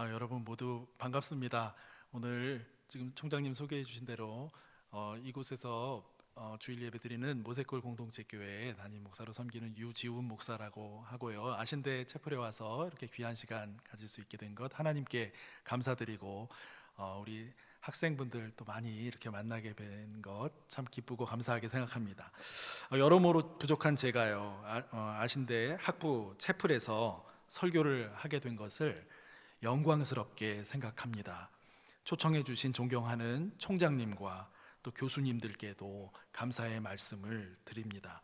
아, 여러분 모두 반갑습니다. 오늘 지금 총장님 소개해 주신 대로 어, 이곳에서 어, 주일 예배 드리는 모세골 공동체 교회 담임 목사로 섬기는 유지훈 목사라고 하고요. 아신대 채플에 와서 이렇게 귀한 시간 가질 수 있게 된 것 하나님께 감사드리고 어, 우리 학생분들 또 많이 이렇게 만나게 된 것 참 기쁘고 감사하게 생각합니다. 어, 여러모로 부족한 제가요 아, 어, 아신대 학부 채플에서 설교를 하게 된 것을 영광스럽게 생각합니다. 초청해 주신 존경하는 총장님과 또 교수님들께도 감사의 말씀을 드립니다.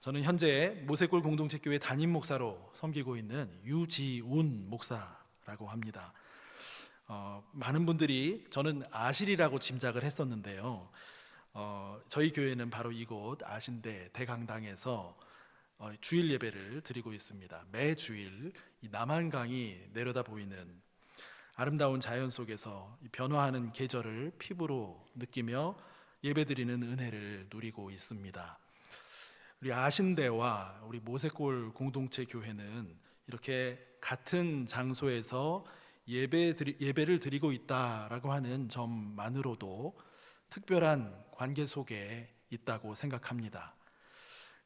저는 현재 모세골 공동체 교회 담임 목사로 섬기고 있는 유지운 목사라고 합니다. 어, 많은 분들이 저는 아실이라고 짐작을 했었는데요. 어, 저희 교회는 바로 이곳 아신대 대강당에서 어, 주일 예배를 드리고 있습니다. 매 주일 이 남한강이 내려다 보이는 아름다운 자연 속에서 이 변화하는 계절을 피부로 느끼며 예배드리는 은혜를 누리고 있습니다. 우리 아신대와 우리 모세골 공동체 교회는 이렇게 같은 장소에서 예배 예배를 드리고 있다라고 하는 점만으로도 특별한 관계 속에 있다고 생각합니다.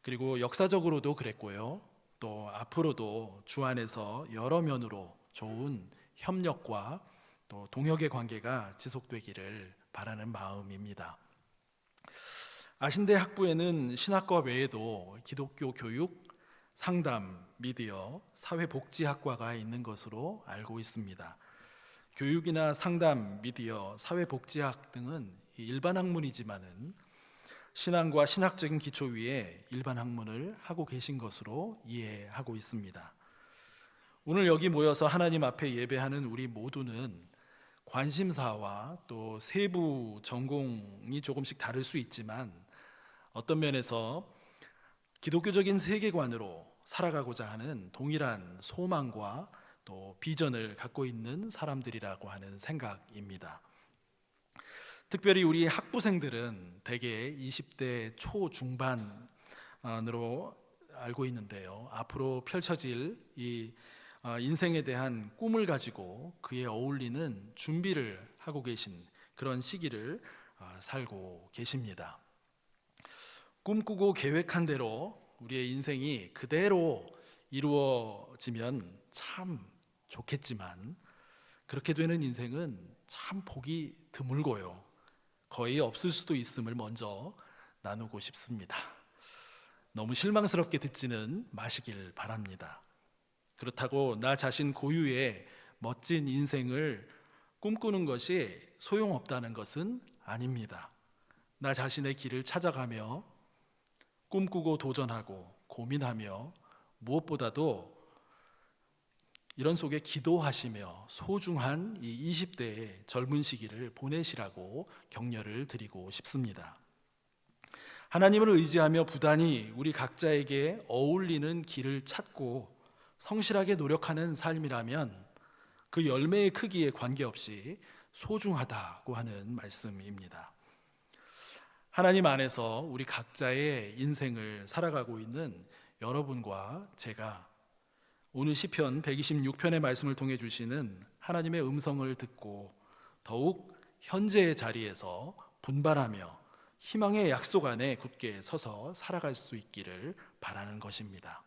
그리고 역사적으로도 그랬고요. 또 앞으로도 주 안에서 여러 면으로 좋은 협력과 또 동역의 관계가 지속되기를 바라는 마음입니다. 아신대 학부에는 신학과 외에도 기독교 교육, 상담, 미디어, 사회복지학과가 있는 것으로 알고 있습니다. 교육이나 상담, 미디어, 사회복지학 등은 일반 학문이지만은 신앙과 신학적인 기초 위에 일반 학문을 하고 계신 것으로 이해하고 있습니다. 오늘 여기 모여서 하나님 앞에 예배하는 우리 모두는 관심사와 또 세부 전공이 조금씩 다를 수 있지만 어떤 면에서 기독교적인 세계관으로 살아가고자 하는 동일한 소망과 또 비전을 갖고 있는 사람들이라고 하는 생각입니다. 특별히 우리 학부생들은 대개 20대 초중반으로 알고 있는데요. 앞으로 펼쳐질 이 어, 인생에 대한 꿈을 가지고 그에 어울리는 준비를 하고 계신 그런 시기를 어, 살고 계십니다. 꿈꾸고 계획한 대로 우리의 인생이 그대로 이루어지면 참 좋겠지만 그렇게 되는 인생은 참 보기 드물고요. 거의 없을 수도 있음을 먼저 나누고 싶습니다. 너무 실망스럽게 듣지는 마시길 바랍니다. 그렇다고 나 자신 고유의 멋진 인생을 꿈꾸는 것이 소용없다는 것은 아닙니다. 나 자신의 길을 찾아가며 꿈꾸고 도전하고 고민하며 무엇보다도 이런 속에 기도하시며 소중한 이 20대의 젊은 시기를 보내시라고 격려를 드리고 싶습니다. 하나님을 의지하며 부단히 우리 각자에게 어울리는 길을 찾고 성실하게 노력하는 삶이라면 그 열매의 크기에 관계없이 소중하다고 하는 말씀입니다. 하나님 안에서 우리 각자의 인생을 살아가고 있는 여러분과 제가 오늘 시편 126편의 말씀을 통해 주시는 하나님의 음성을 듣고 더욱 현재의 자리에서 분발하며 희망의 약속 안에 굳게 서서 살아갈 수 있기를 바라는 것입니다.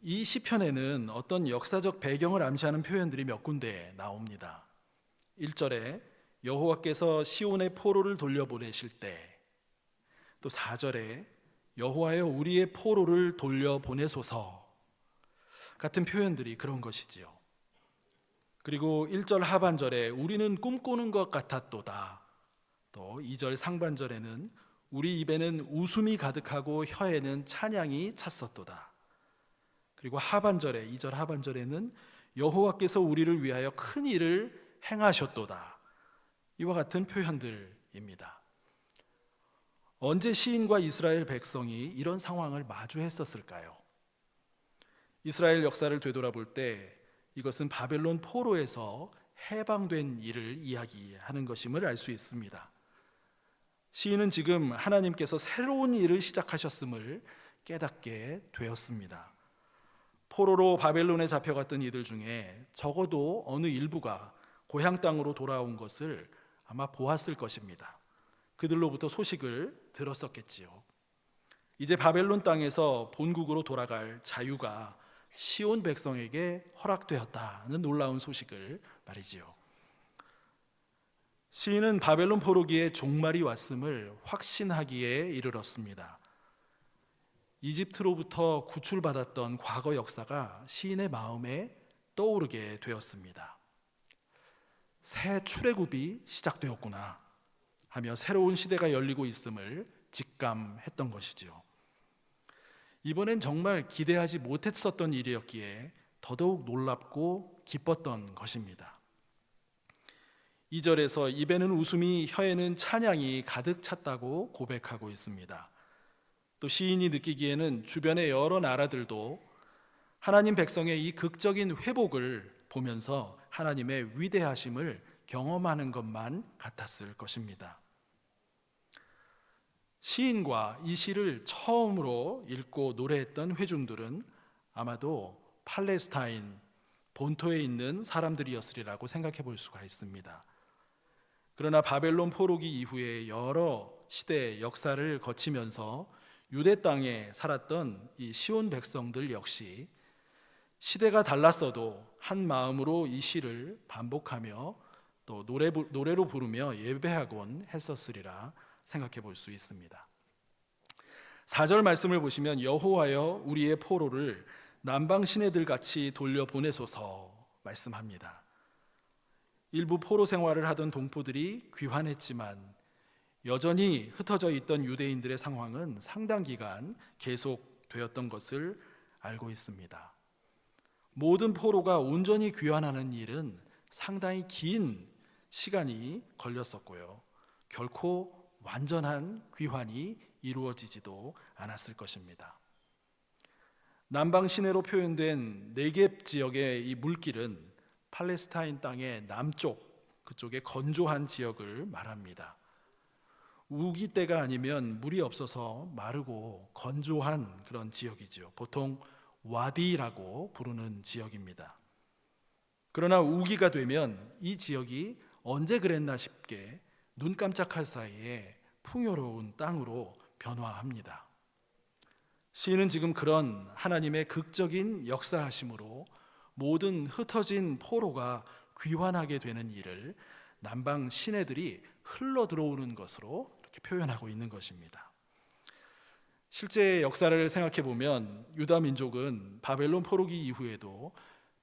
이 시편에는 어떤 역사적 배경을 암시하는 표현들이 몇 군데 나옵니다. 1절에 여호와께서 시온의 포로를 돌려보내실 때 또 4절에 여호와여 우리의 포로를 돌려 보내소서 같은 표현들이 그런 것이지요. 그리고 1절 하반절에 우리는 꿈꾸는 것 같았도다. 또 2절 상반절에는 우리 입에는 웃음이 가득하고 혀에는 찬양이 찼었도다. 그리고 하반절에 2절 하반절에는 여호와께서 우리를 위하여 큰 일을 행하셨도다. 이와 같은 표현들입니다. 언제 시인과 이스라엘 백성이 이런 상황을 마주했었을까요? 이스라엘 역사를 되돌아볼 때 이것은 바벨론 포로에서 해방된 일을 이야기하는 것임을 알 수 있습니다. 시인은 지금 하나님께서 새로운 일을 시작하셨음을 깨닫게 되었습니다. 포로로 바벨론에 잡혀갔던 이들 중에 적어도 어느 일부가 고향 땅으로 돌아온 것을 아마 보았을 것입니다. 그들로부터 소식을 들었었겠지요. 이제 바벨론 땅에서 본국으로 돌아갈 자유가 시온 백성에게 허락되었다는 놀라운 소식을 말이지요. 시인은 바벨론 포로기의 종말이 왔음을 확신하기에 이르렀습니다. 이집트로부터 구출받았던 과거 역사가 시인의 마음에 떠오르게 되었습니다. 새 출애굽이 시작되었구나 하며 새로운 시대가 열리고 있음을 직감했던 것이지요. 이번엔 정말 기대하지 못했었던 일이었기에 더더욱 놀랍고 기뻤던 것입니다. 2절에서 입에는 웃음이 혀에는 찬양이 가득 찼다고 고백하고 있습니다. 또 시인이 느끼기에는 주변의 여러 나라들도 하나님 백성의 이 극적인 회복을 보면서 하나님의 위대하심을 경험하는 것만 같았을 것입니다. 시인과 이 시를 처음으로 읽고 노래했던 회중들은 아마도 팔레스타인 본토에 있는 사람들이었으리라고 생각해 볼 수가 있습니다. 그러나 바벨론 포로기 이후에 여러 시대 역사를 거치면서 유대 땅에 살았던 이 시온 백성들 역시 시대가 달랐어도 한 마음으로 이 시를 반복하며 또 노래, 노래로 부르며 예배하곤 했었으리라 생각해 볼 수 있습니다. 4절 말씀을 보시면 여호와여 우리의 포로를 남방 시내들 같이 돌려 보내소서 말씀합니다. 일부 포로 생활을 하던 동포들이 귀환했지만 여전히 흩어져 있던 유대인들의 상황은 상당 기간 계속되었던 것을 알고 있습니다. 모든 포로가 온전히 귀환하는 일은 상당히 긴 시간이 걸렸었고요. 결코 완전한 귀환이 이루어지지도 않았을 것입니다. 남방 시내로 표현된 네겝 지역의 이 물길은 팔레스타인 땅의 남쪽 그쪽의 건조한 지역을 말합니다. 우기 때가 아니면 물이 없어서 마르고 건조한 그런 지역이죠. 보통 와디라고 부르는 지역입니다. 그러나 우기가 되면 이 지역이 언제 그랬나 싶게 눈 깜짝할 사이에 풍요로운 땅으로 변화합니다. 시인은 지금 그런 하나님의 극적인 역사하심으로 모든 흩어진 포로가 귀환하게 되는 일을 남방 시내들이 흘러 들어오는 것으로 이렇게 표현하고 있는 것입니다. 실제 역사를 생각해 보면 유다 민족은 바벨론 포로기 이후에도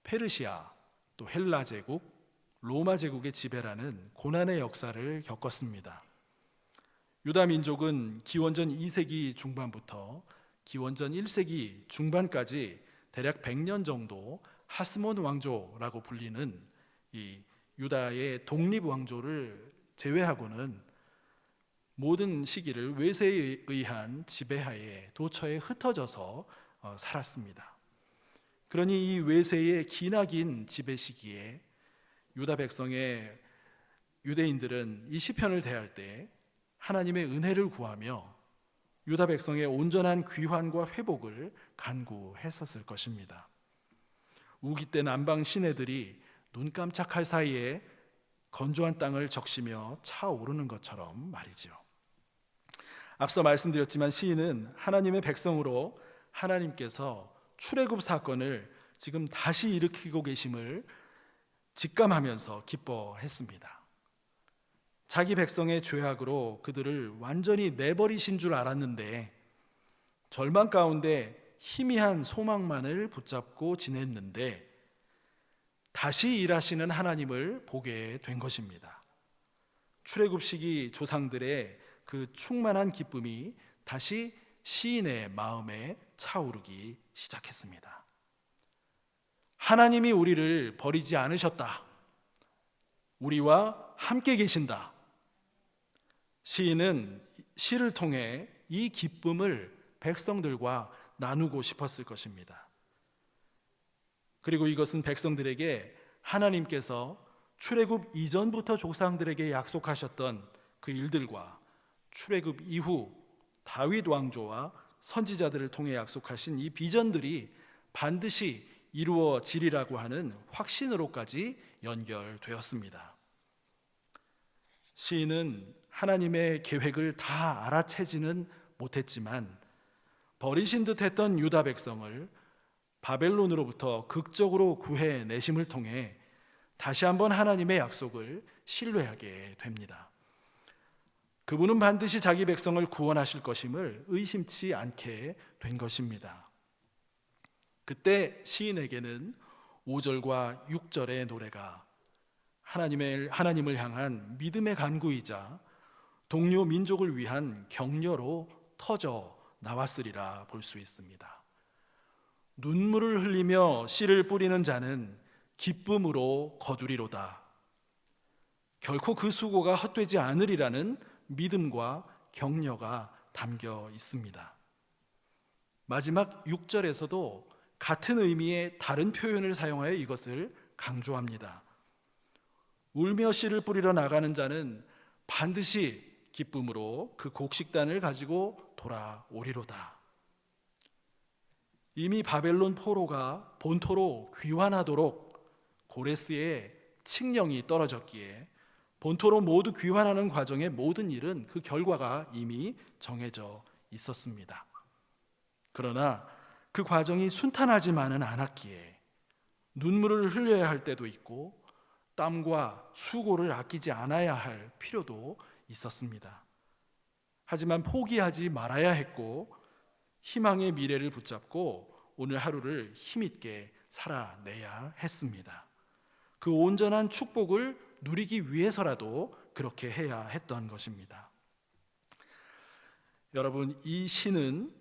페르시아 또 헬라 제국 로마 제국의 지배라는 고난의 역사를 겪었습니다. 유다 민족은 기원전 2세기 중반부터 기원전 1세기 중반까지 대략 100년 정도 하스몬 왕조라고 불리는 이 유다의 독립 왕조를 제외하고는 모든 시기를 외세에 의한 지배하에 도처에 흩어져서 어, 살았습니다. 그러니 이 외세의 기나긴 지배 시기에 유다 백성의 유대인들은 이 시편을 대할 때 하나님의 은혜를 구하며 유다 백성의 온전한 귀환과 회복을 간구했었을 것입니다. 우기 때 남방 시내들이 눈 깜짝할 사이에 건조한 땅을 적시며 차오르는 것처럼 말이죠. 앞서 말씀드렸지만 시인은 하나님의 백성으로 하나님께서 출애굽 사건을 지금 다시 일으키고 계심을 직감하면서 기뻐했습니다. 자기 백성의 죄악으로 그들을 완전히 내버리신 줄 알았는데 절망 가운데 희미한 소망만을 붙잡고 지냈는데 다시 일하시는 하나님을 보게 된 것입니다. 출애굽 시기 조상들의 그 충만한 기쁨이 다시 시인의 마음에 차오르기 시작했습니다. 하나님이 우리를 버리지 않으셨다. 우리와 함께 계신다. 시인은 시를 통해 이 기쁨을 백성들과 나누고 싶었을 것입니다. 그리고 이것은 백성들에게 하나님께서 출애굽 이전부터 조상들에게 약속하셨던 그 일들과 출애굽 이후 다윗 왕조와 선지자들을 통해 약속하신 이 비전들이 반드시 이루어지리라고 하는 확신으로까지 연결되었습니다. 시인은 하나님의 계획을 다 알아채지는 못했지만 버리신 듯 했던 유다 백성을 바벨론으로부터 극적으로 구해내심을 통해 다시 한번 하나님의 약속을 신뢰하게 됩니다. 그분은 반드시 자기 백성을 구원하실 것임을 의심치 않게 된 것입니다. 그때 시인에게는 5절과 6절의 노래가 하나님의 하나님을 향한 믿음의 간구이자 동료 민족을 위한 격려로 터져 나왔으리라 볼 수 있습니다. 눈물을 흘리며 씨를 뿌리는 자는 기쁨으로 거두리로다. 결코 그 수고가 헛되지 않으리라는 믿음과 격려가 담겨 있습니다. 마지막 6절에서도 같은 의미의 다른 표현을 사용하여 이것을 강조합니다. 울며 씨를 뿌리러 나가는 자는 반드시 기쁨으로 그 곡식단을 가지고 돌아오리로다. 이미 바벨론 포로가 본토로 귀환하도록 고레스의 칙령이 떨어졌기에 본토로 모두 귀환하는 과정의 모든 일은 그 결과가 이미 정해져 있었습니다. 그러나 그 과정이 순탄하지만은 않았기에 눈물을 흘려야 할 때도 있고 땀과 수고를 아끼지 않아야 할 필요도 있었습니다. 하지만 포기하지 말아야 했고 희망의 미래를 붙잡고 오늘 하루를 힘있게 살아내야 했습니다. 그 온전한 축복을 누리기 위해서라도 그렇게 해야 했던 것입니다. 여러분, 이 시는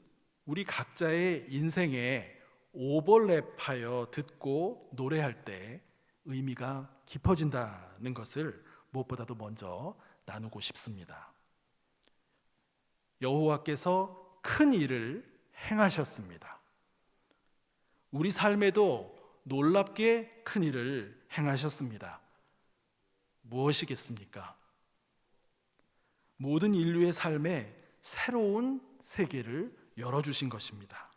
우리 각자의 인생에 오버랩하여 듣고 노래할 때 의미가 깊어진다는 것을 무엇보다도 먼저 나누고 싶습니다. 여호와께서 큰 일을 행하셨습니다. 우리 삶에도 놀랍게 큰 일을 행하셨습니다. 무엇이겠습니까? 모든 인류의 삶에 새로운 세계를 열어주신 것입니다.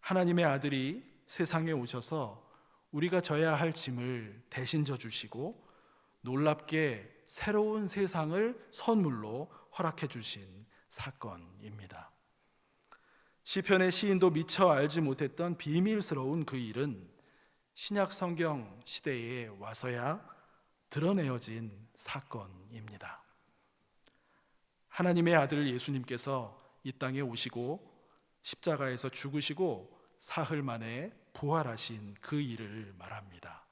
하나님의 아들이 세상에 오셔서 우리가 져야 할 짐을 대신 져 주시고 놀랍게 새로운 세상을 선물로 허락해 주신 사건입니다. 시편의 시인도 미처 알지 못했던 비밀스러운 그 일은 신약 성경 시대에 와서야 드러내어진 사건입니다. 하나님의 아들 예수님께서 이 땅에 오시고 십자가에서 죽으시고 사흘 만에 부활하신 그 일을 말합니다.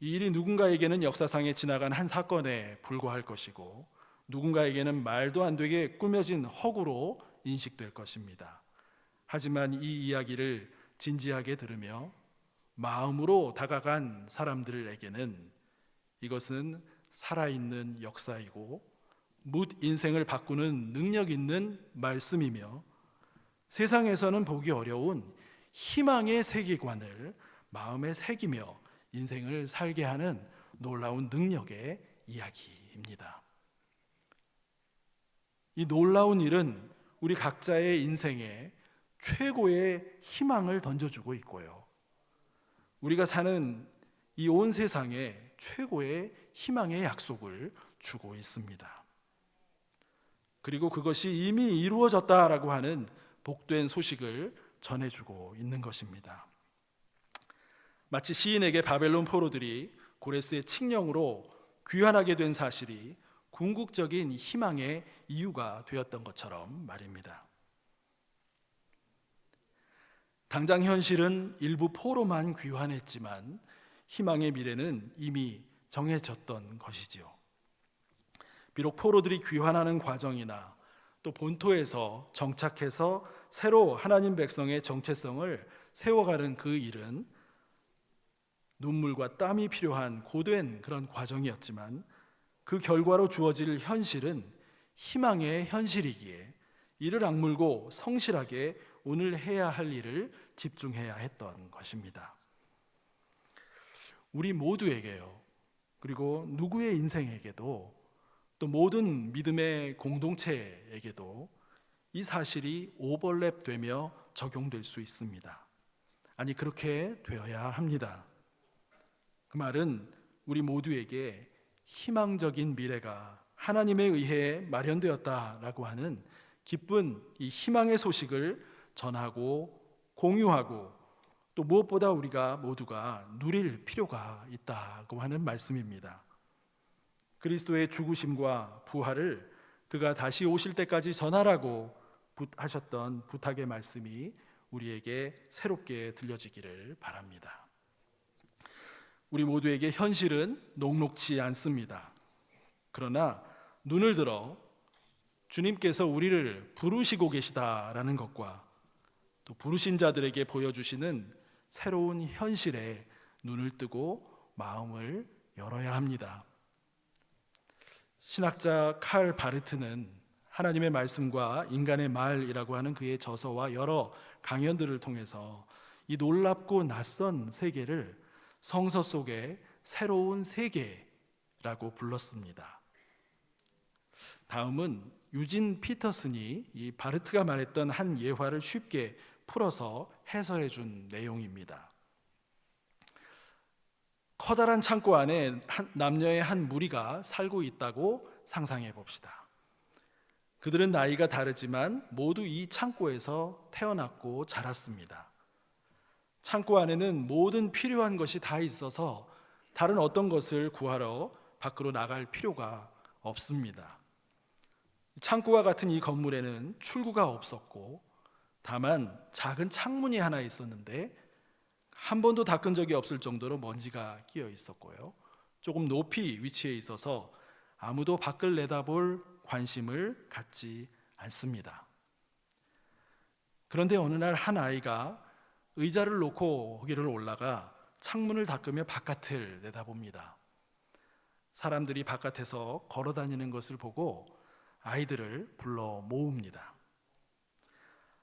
이 일이 누군가에게는 역사상에 지나간 한 사건에 불과할 것이고 누군가에게는 말도 안 되게 꾸며진 허구로 인식될 것입니다. 하지만 이 이야기를 진지하게 들으며 마음으로 다가간 사람들에게는 이것은 살아있는 역사이고 묻 인생을 바꾸는 능력 있는 말씀이며 세상에서는 보기 어려운 희망의 세계관을 마음에 새기며 인생을 살게 하는 놀라운 능력의 이야기입니다. 이 놀라운 일은 우리 각자의 인생에 최고의 희망을 던져주고 있고요. 우리가 사는 이 온 세상에 최고의 희망의 약속을 주고 있습니다. 그리고 그것이 이미 이루어졌다라고 하는 복된 소식을 전해주고 있는 것입니다. 마치 시인에게 바벨론 포로들이 고레스의 칙령으로 귀환하게 된 사실이 궁극적인 희망의 이유가 되었던 것처럼 말입니다. 당장 현실은 일부 포로만 귀환했지만 희망의 미래는 이미 정해졌던 것이지요. 비록 포로들이 귀환하는 과정이나 또 본토에서 정착해서 새로 하나님 백성의 정체성을 세워가는 그 일은 눈물과 땀이 필요한 고된 그런 과정이었지만 그 결과로 주어질 현실은 희망의 현실이기에 이를 악물고 성실하게 오늘 해야 할 일을 집중해야 했던 것입니다. 우리 모두에게요. 그리고 누구의 인생에게도 또 모든 믿음의 공동체에게도 이 사실이 오버랩되며 적용될 수 있습니다. 아니 그렇게 되어야 합니다. 그 말은 우리 모두에게 희망적인 미래가 하나님에 의해 마련되었다라고 하는 기쁜 이 희망의 소식을 전하고 공유하고 또 무엇보다 우리가 모두가 누릴 필요가 있다고 하는 말씀입니다. 그리스도의 죽으심과 부활을 그가 다시 오실 때까지 전하라고 하셨던 부탁의 말씀이 우리에게 새롭게 들려지기를 바랍니다. 우리 모두에게 현실은 녹록치 않습니다. 그러나 눈을 들어 주님께서 우리를 부르시고 계시다라는 것과 또 부르신 자들에게 보여주시는 새로운 현실에 눈을 뜨고 마음을 열어야 합니다. 신학자 칼 바르트는 하나님의 말씀과 인간의 말이라고 하는 그의 저서와 여러 강연들을 통해서 이 놀랍고 낯선 세계를 성서 속의 새로운 세계라고 불렀습니다. 다음은 유진 피터슨이 이 바르트가 말했던 한 예화를 쉽게 풀어서 해설해 준 내용입니다. 커다란 창고 안에 한 남녀의 한 무리가 살고 있다고 상상해 봅시다. 그들은 나이가 다르지만 모두 이 창고에서 태어났고 자랐습니다. 창고 안에는 모든 필요한 것이 다 있어서 다른 어떤 것을 구하러 밖으로 나갈 필요가 없습니다. 창고와 같은 이 건물에는 출구가 없었고 다만 작은 창문이 하나 있었는데 한 번도 닦은 적이 없을 정도로 먼지가 끼어 있었고요. 조금 높이 위치해 있어서 아무도 밖을 내다볼 관심을 갖지 않습니다. 그런데 어느 날 한 아이가 의자를 놓고 거기를 올라가 창문을 닦으며 바깥을 내다봅니다. 사람들이 바깥에서 걸어 다니는 것을 보고 아이들을 불러 모읍니다.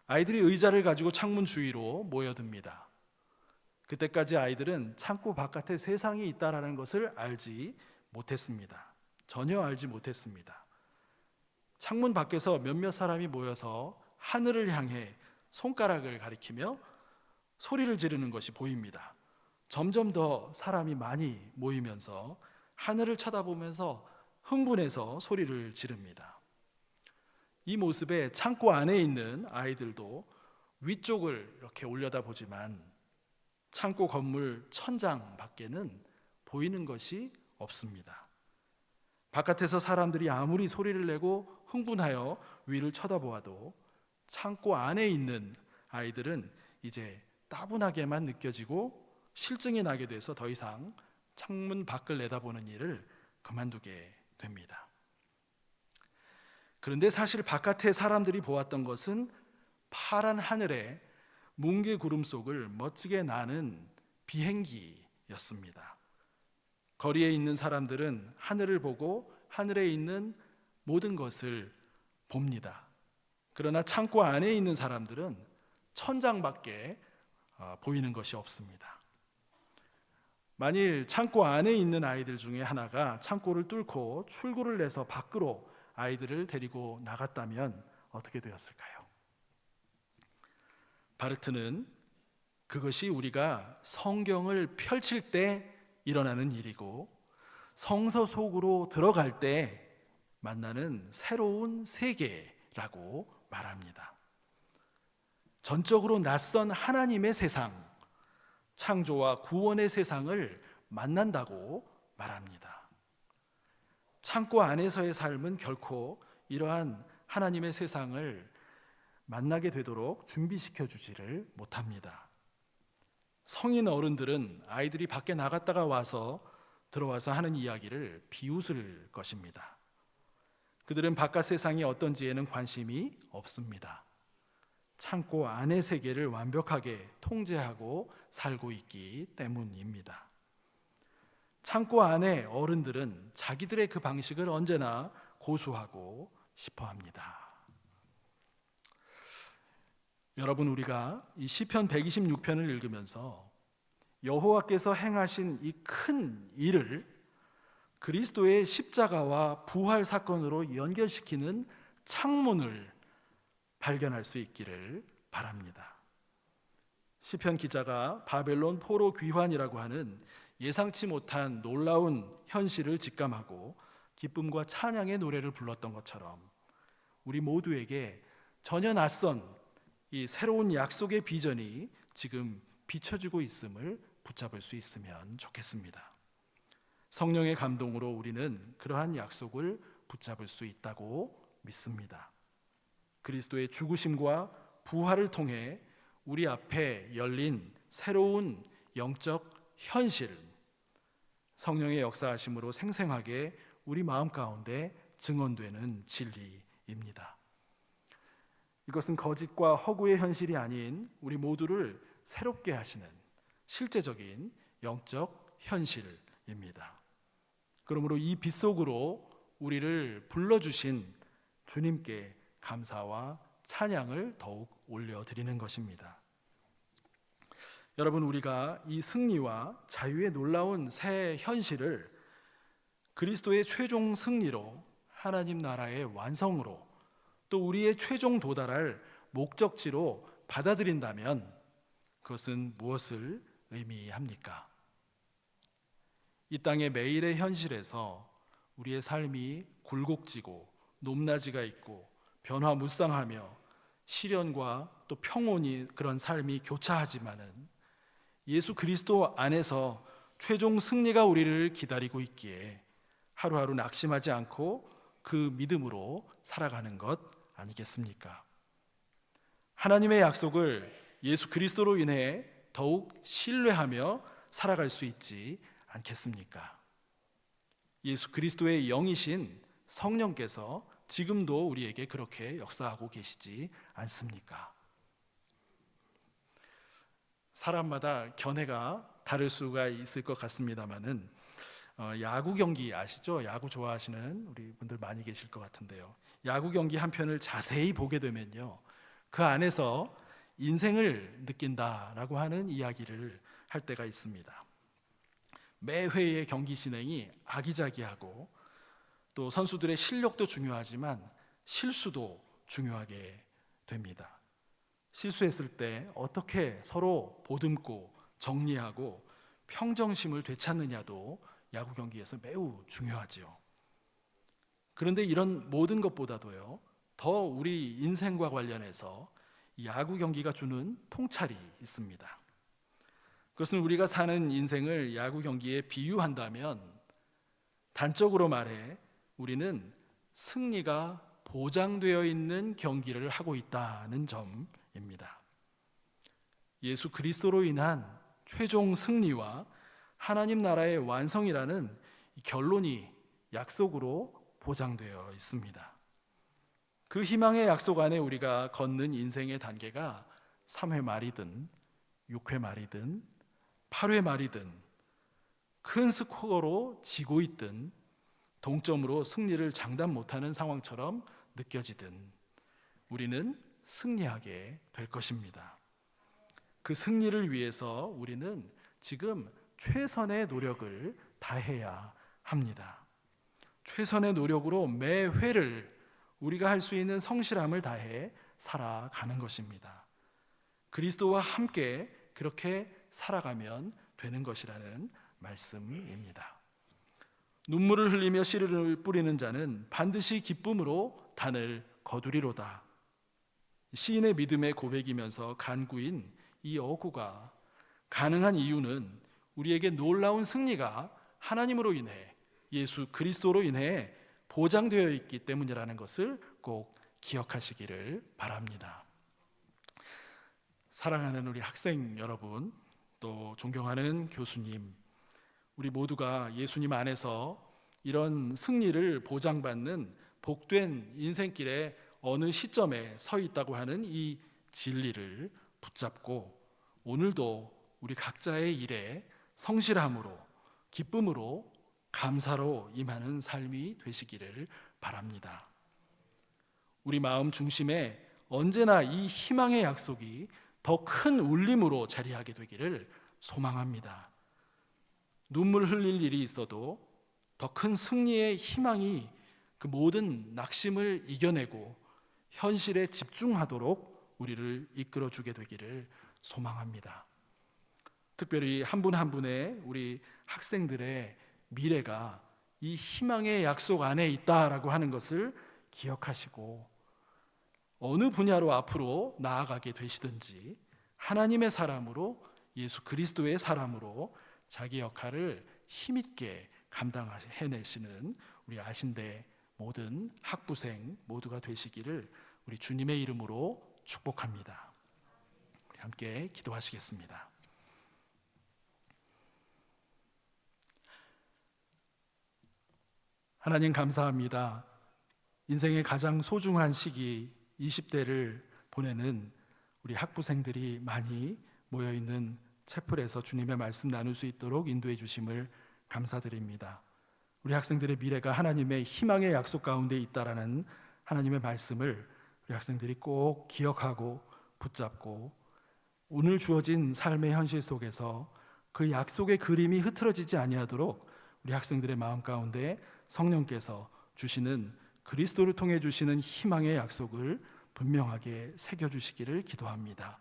아이들이 의자를 가지고 창문 주위로 모여듭니다. 그때까지 아이들은 창고 바깥에 세상이 있다라는 것을 알지 못했습니다. 전혀 알지 못했습니다. 창문 밖에서 몇몇 사람이 모여서 하늘을 향해 손가락을 가리키며 소리를 지르는 것이 보입니다. 점점 더 사람이 많이 모이면서 하늘을 쳐다보면서 흥분해서 소리를 지릅니다. 이 모습에 창고 안에 있는 아이들도 위쪽을 이렇게 올려다보지만 창고 건물 천장 밖에는 보이는 것이 없습니다. 바깥에서 사람들이 아무리 소리를 내고 흥분하여 위를 쳐다보아도 창고 안에 있는 아이들은 이제 따분하게만 느껴지고 실증이 나게 돼서 더 이상 창문 밖을 내다보는 일을 그만두게 됩니다. 그런데 사실 바깥에 사람들이 보았던 것은 파란 하늘에 뭉게 구름 속을 멋지게 나는 비행기였습니다. 거리에 있는 사람들은 하늘을 보고 하늘에 있는 모든 것을 봅니다. 그러나 창고 안에 있는 사람들은 천장밖에 어, 보이는 것이 없습니다. 만일 창고 안에 있는 아이들 중에 하나가 창고를 뚫고 출구를 내서 밖으로 아이들을 데리고 나갔다면 어떻게 되었을까요? 바르트는 그것이 우리가 성경을 펼칠 때 일어나는 일이고 성서 속으로 들어갈 때 만나는 새로운 세계라고 말합니다. 전적으로 낯선 하나님의 세상, 창조와 구원의 세상을 만난다고 말합니다. 창고 안에서의 삶은 결코 이러한 하나님의 세상을 만나게 되도록 준비시켜 주지를 못합니다. 성인 어른들은 아이들이 밖에 나갔다가 와서 들어와서 하는 이야기를 비웃을 것입니다. 그들은 바깥 세상이 어떤지에는 관심이 없습니다. 창고 안의 세계를 완벽하게 통제하고 살고 있기 때문입니다. 창고 안에 어른들은 자기들의 그 방식을 언제나 고수하고 싶어 합니다. 여러분 우리가 이 시편 126편을 읽으면서 여호와께서 행하신 이 큰 일을 그리스도의 십자가와 부활 사건으로 연결시키는 창문을 발견할 수 있기를 바랍니다. 시편 기자가 바벨론 포로 귀환이라고 하는 예상치 못한 놀라운 현실을 직감하고 기쁨과 찬양의 노래를 불렀던 것처럼 우리 모두에게 전혀 낯선 이 새로운 약속의 비전이 지금 비춰지고 있음을 붙잡을 수 있으면 좋겠습니다. 성령의 감동으로 우리는 그러한 약속을 붙잡을 수 있다고 믿습니다. 그리스도의 죽으심과 부활을 통해 우리 앞에 열린 새로운 영적 현실, 성령의 역사하심으로 생생하게 우리 마음 가운데 증언되는 진리입니다. 이것은 거짓과 허구의 현실이 아닌 우리 모두를 새롭게 하시는 실제적인 영적 현실입니다. 그러므로 이 빛 속으로 우리를 불러주신 주님께 감사와 찬양을 더욱 올려드리는 것입니다. 여러분, 우리가 이 승리와 자유의 놀라운 새 현실을 그리스도의 최종 승리로 하나님 나라의 완성으로 또 우리의 최종 도달할 목적지로 받아들인다면 그것은 무엇을 의미합니까? 이 땅의 매일의 현실에서 우리의 삶이 굴곡지고 높낮이가 있고 변화무쌍하며 시련과 또 평온이 그런 삶이 교차하지만은 예수 그리스도 안에서 최종 승리가 우리를 기다리고 있기에 하루하루 낙심하지 않고 그 믿음으로 살아가는 것 아니겠습니까? 하나님의 약속을 예수 그리스도로 인해 더욱 신뢰하며 살아갈 수 있지 않겠습니까? 예수 그리스도의 영이신 성령께서 지금도 우리에게 그렇게 역사하고 계시지 않습니까? 사람마다 견해가 다를 수가 있을 것 같습니다만은 어, 야구 경기 아시죠? 야구 좋아하시는 우리 분들 많이 계실 것 같은데요. 야구 경기 한 편을 자세히 보게 되면요, 그 안에서 인생을 느낀다라고 하는 이야기를 할 때가 있습니다. 매 회의 경기 진행이 아기자기하고 또 선수들의 실력도 중요하지만 실수도 중요하게 됩니다. 실수했을 때 어떻게 서로 보듬고 정리하고 평정심을 되찾느냐도 야구 경기에서 매우 중요하지요. 그런데 이런 모든 것보다도요, 더 우리 인생과 관련해서 야구 경기가 주는 통찰이 있습니다. 그것은 우리가 사는 인생을 야구 경기에 비유한다면 단적으로 말해 우리는 승리가 보장되어 있는 경기를 하고 있다는 점입니다. 예수 그리스도로 인한 최종 승리와 하나님 나라의 완성이라는 결론이 약속으로 보장되어 있습니다. 그 희망의 약속 안에 우리가 걷는 인생의 단계가 3회 말이든 6회 말이든 8회 말이든 큰 스코어로 지고 있든 동점으로 승리를 장담 못하는 상황처럼 느껴지든 우리는 승리하게 될 것입니다. 그 승리를 위해서 우리는 지금 최선의 노력을 다해야 합니다. 최선의 노력으로 매 회를 우리가 할 수 있는 성실함을 다해 살아가는 것입니다. 그리스도와 함께 그렇게 살아가면 되는 것이라는 말씀입니다. 눈물을 흘리며 씨를 뿌리는 자는 반드시 기쁨으로 단을 거두리로다. 시인의 믿음의 고백이면서 간구인 이 어구가 가능한 이유는 우리에게 놀라운 승리가 하나님으로 인해 예수 그리스도로 인해 보장되어 있기 때문이라는 것을 꼭 기억하시기를 바랍니다. 사랑하는 우리 학생 여러분, 또 존경하는 교수님, 우리 모두가 예수님 안에서 이런 승리를 보장받는 복된 인생길에 어느 시점에 서 있다고 하는 이 진리를 붙잡고 오늘도 우리 각자의 일에 성실함으로 기쁨으로 감사로 임하는 삶이 되시기를 바랍니다. 우리 마음 중심에 언제나 이 희망의 약속이 더 큰 울림으로 자리하게 되기를 소망합니다. 눈물 흘릴 일이 있어도 더 큰 승리의 희망이 그 모든 낙심을 이겨내고 현실에 집중하도록 우리를 이끌어 주게 되기를 소망합니다. 특별히 한분한 분의 우리 학생들의 미래가 이 희망의 약속 안에 있다라고 하는 것을 기억하시고 어느 분야로 앞으로 나아가게 되시든지 하나님의 사람으로 예수 그리스도의 사람으로 자기 역할을 힘있게 감당해내시는 우리 아신대 모든 학부생 모두가 되시기를 우리 주님의 이름으로 축복합니다. 함께 기도하시겠습니다. 하나님 감사합니다. 인생의 가장 소중한 시기 20대를 보내는 우리 학부생들이 많이 모여 있는 채플에서 주님의 말씀 나눌 수 있도록 인도해 주심을 감사드립니다. 우리 학생들의 미래가 하나님의 희망의 약속 가운데 있다라는 하나님의 말씀을 우리 학생들이 꼭 기억하고 붙잡고 오늘 주어진 삶의 현실 속에서 그 약속의 그림이 흐트러지지 아니하도록 우리 학생들의 마음 가운데 성령께서 주시는 그리스도를 통해 주시는 희망의 약속을 분명하게 새겨 주시기를 기도합니다.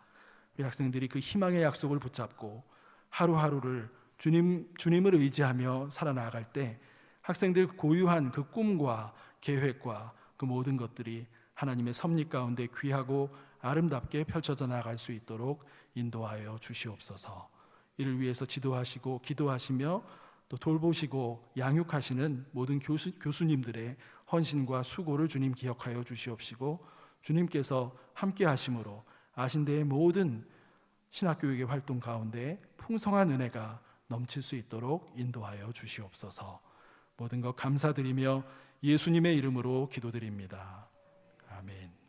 우리 학생들이 그 희망의 약속을 붙잡고 하루하루를 주님 주님을 의지하며 살아나갈 때 학생들 고유한 그 꿈과 계획과 그 모든 것들이 하나님의 섭리 가운데 귀하고 아름답게 펼쳐져 나갈 수 있도록 인도하여 주시옵소서. 이를 위해서 지도하시고 기도하시며 또 돌보시고 양육하시는 모든 교수, 교수님들의 헌신과 수고를 주님 기억하여 주시옵시고 주님께서 함께 하심으로 아신대의 모든 신학교육의 활동 가운데 풍성한 은혜가 넘칠 수 있도록 인도하여 주시옵소서. 모든 것 감사드리며 예수님의 이름으로 기도드립니다. 아멘.